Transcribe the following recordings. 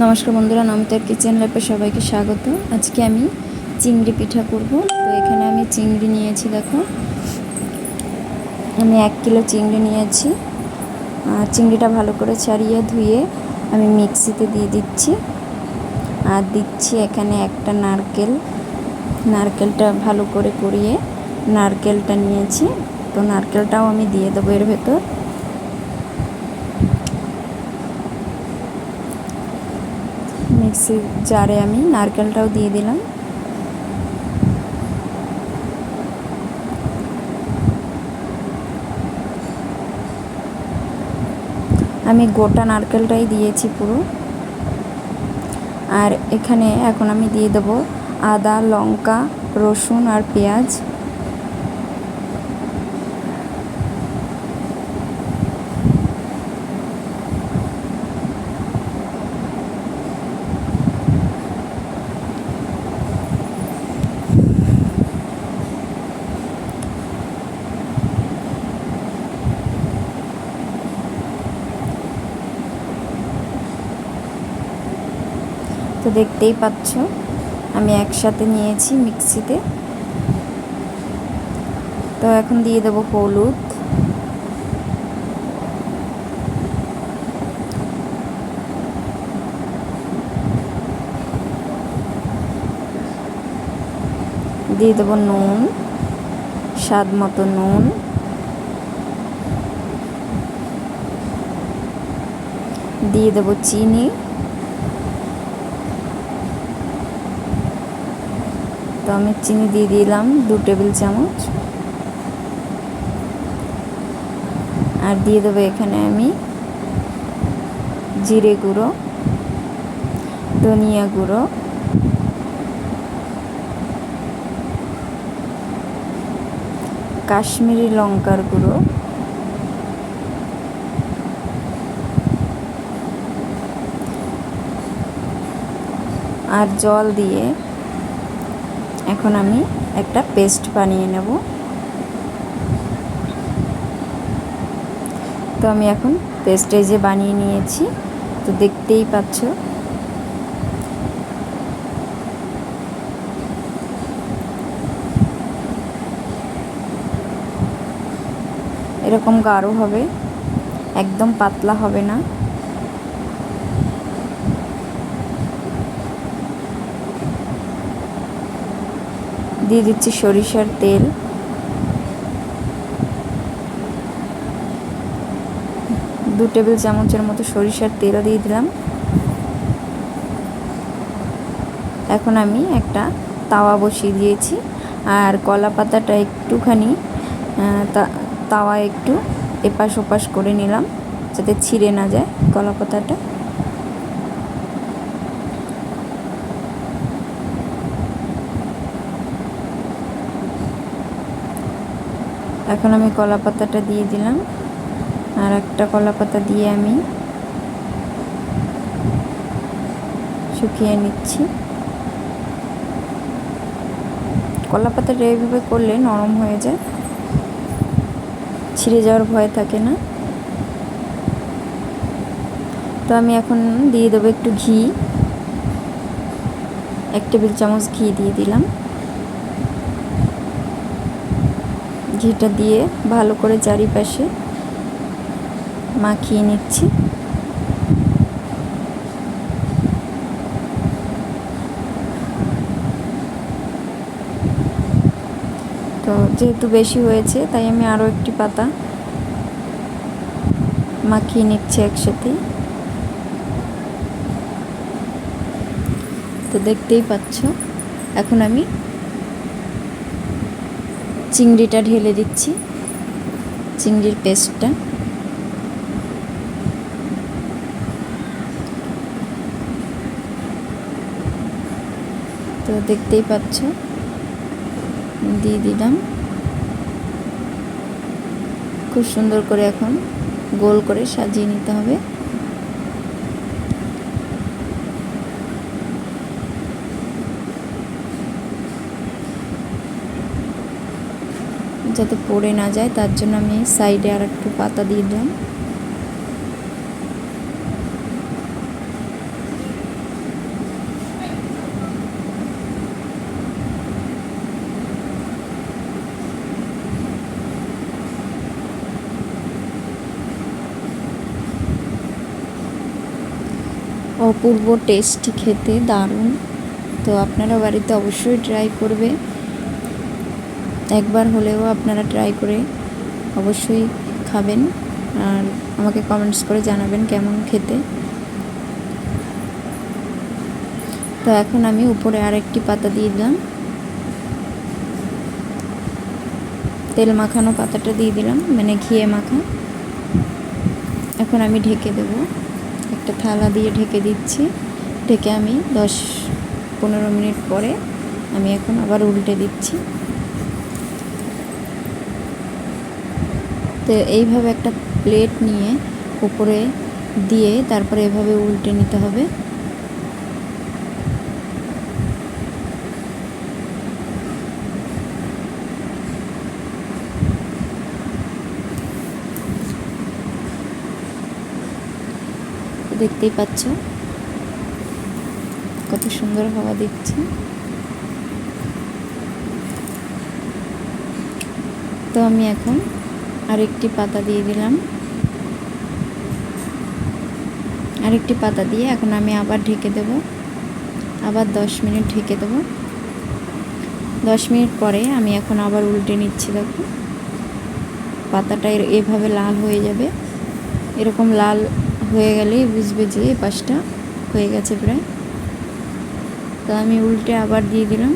নমস্কার বন্ধুরা, নমিতার কিচেন ল্যাপে সবাইকে স্বাগত। আজকে আমি চিংড়ি পিঠা করব। তো এখানে আমি চিংড়ি নিয়েছি, দেখো। আমি এক কিলো চিংড়ি নিয়েছি। আর চিংড়িটা ভালো করে ছাড়িয়ে ধুয়ে আমি মিক্সিতে দিয়ে দিচ্ছি। আর দিচ্ছি এখানে একটা নারকেল। নারকেলটা ভালো করে করিয়ে নারকেলটা নিয়েছি। তো নারকেলটাও আমি দিয়ে দেবো এর ভেতর। মিক্সি জারে আমি নারকেলটাও দিয়ে দিলাম। আমি গোটা নারকেলটাই দিয়েছি পুরো। আর এখানে এখন আমি দিয়ে দেবো আদা, লঙ্কা, রসুন আর পেঁয়াজ। দেখতেই পাচ্ছ। আমি একসাথে নিয়েছি মিক্সিতে। তো এখন দিয়ে দেবো হলুদ। দিয়ে দেবো নুন, স্বাদ মতো নুন। দিয়ে দেবো চিনি। আমি চিনি দিয়ে দিলাম, দু টেবিল চামচ। আর দিয়ে দেবো এখানে আমি জিরে গুঁড়ো, ধনিয়া গুঁড়ো। কাশ্মীরি লঙ্কার গুঁড়ো। আর জল দিয়ে এখন আমি একটা পেস্ট বানিয়ে নেব। তো আমি এখন পেস্টে যে বানিয়ে নিয়েছি, তো দেখতেই পাচ্ছ। এরকম গাঢ় হবে, একদম পাতলা হবে না। দিয়ে দিচ্ছি সরিষার তেল। দু টেবিল চামচের মতো সরিষার তেল দিয়ে দিলাম। এখন আমি একটা তাওয়া বসিয়ে দিয়েছি। আর কলা পাতাটা একটুখানি তাওয়া একটু এপাশ ওপাশ করে নিলাম, যাতে ছিঁড়ে না যায় কলা পাতাটা। এখন আমি কলা পাতাটা দিয়ে দিলাম। আর একটা কলা পাতা দিয়ে আমি শুকিয়ে নিচ্ছি। কলা পাতাটা এইভাবে করলে নরম হয়ে যায়। ছিঁড়ে যাওয়ার ভয় থাকে না। তো আমি এখন দিয়ে দেবো একটু ঘি। এক টেবিল চামচ ঘি দিয়ে দিলাম। ঘিটা দিয়ে ভালো করে চারিপাশে মাখিয়ে নিচ্ছি। তো যেহেতু বেশি হয়েছে, তাই আমি আরও একটি পাতা মাখিয়ে নিচ্ছি একসাথে তো দেখতেই পাচ্ছ, এখন আমি চিংড়িটা ঢেলে দিচ্ছি, চিংড়ির পেস্টটা তো দেখতেই পাচ্ছ, দিয়ে দিলাম। খুব সুন্দর করে এখন গোল করে সাজিয়ে নিতে হবে। যাতে পড়ে না যায়, তার জন্য আমি সাইডে আর একটু পাতা দিয়ে দিলাম। অপূর্ব টেস্টি খেতে দারুণ। তো আপনারা বাড়িতে অবশ্যই ট্রাই করবে। একবার হলেও আপনারা ট্রাই করে অবশ্যই খাবেন আর আমাকে কমেন্টস করে জানাবেন কেমন খেতে। তো এখন আমি উপরে আরেকটি পাতা দিয়ে দিলাম। তেল মাখানো পাতাটা দিয়ে দিলাম মানে ঘিয়ে মাখা। এখন আমি ঢেকে দেব। একটা থালা দিয়ে ঢেকে দিচ্ছি। ঢেকে আমি দশ পনেরো মিনিট পরে আমি এখন আবার উল্টে দিচ্ছি। তো এইভাবে একটা প্লেট নিয়ে উপরে দিয়ে তারপরে এভাবে উল্টে নিতে হবে। দেখতেই পাচ্ছ কত সুন্দর হাওয়া দিচ্ছে। তো আমি এখন আরেকটি পাতা দিয়ে দিলাম। আরেকটি পাতা দিয়ে এখন আমি আবার ঢেকে দেব। আবার দশ মিনিট ঢেকে দেব। দশ মিনিট পরে আমি এখন আবার উল্টে নিচ্ছি, দেখো। পাতাটা এভাবে লাল হয়ে যাবে। এরকম লাল হয়ে গেলেই বুঝবে যে এই পাশটা হয়ে গেছে প্রায়। তো আমি উল্টে আবার দিয়ে দিলাম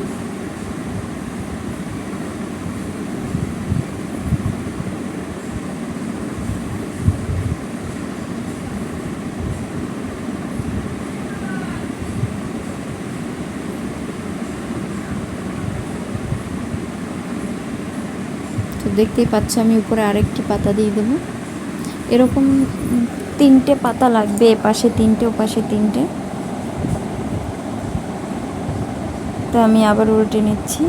তো দেখতেই পাচ্ছ, আমি উপরে আরেকটি পাতা দিয়ে দেবো। এরকম তিনটে পাতা লাগবে, এপাশে তিনটে, ওপাশে তিনটে। তো আমি আবার উল্টে নিচ্ছি।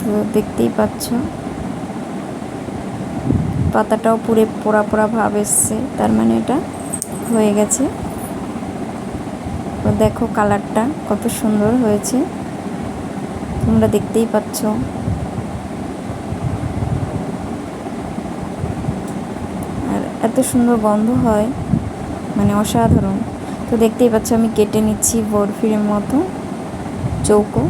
তো দেখতেই পাচ্ছ, পাতাটাও পুরে পোড়া পোড়া ভাব এসছে। তার মানে এটা হয়ে গেছে। তো দেখো কালারটা কত সুন্দর হয়েছে। তোমরা দেখতেই পাচ্ছ। আর এত সুন্দর গন্ধ হয় মানে অসাধারণ। তো দেখতেই পাচ্ছ আমি কেটে নিচ্ছি বরফির মতো চৌকো।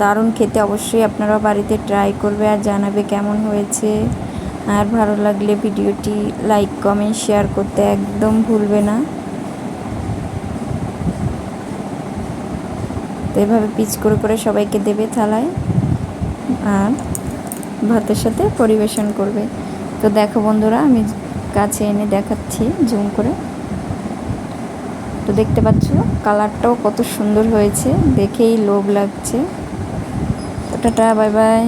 দারুণ খেতে অবশ্যই আপনারা বাড়িতে ট্রাই করবে আর জানাবে কেমন হয়েছে। আর ভালো লাগলে ভিডিওটি লাইক, কমেন্ট, শেয়ার করতে একদম ভুলবে না। তো এভাবে পিচ করে করে সবাইকে দেবে থালায় আর ভাতের সাথে পরিবেশন করবে। তো দেখো বন্ধুরা, আমি কাছে এনে দেখাচ্ছি জুম করে। তো দেখতে পাচ্ছ, কালারটাও কত সুন্দর হয়েছে, দেখেই লোভ লাগছে। Tata, bye bye.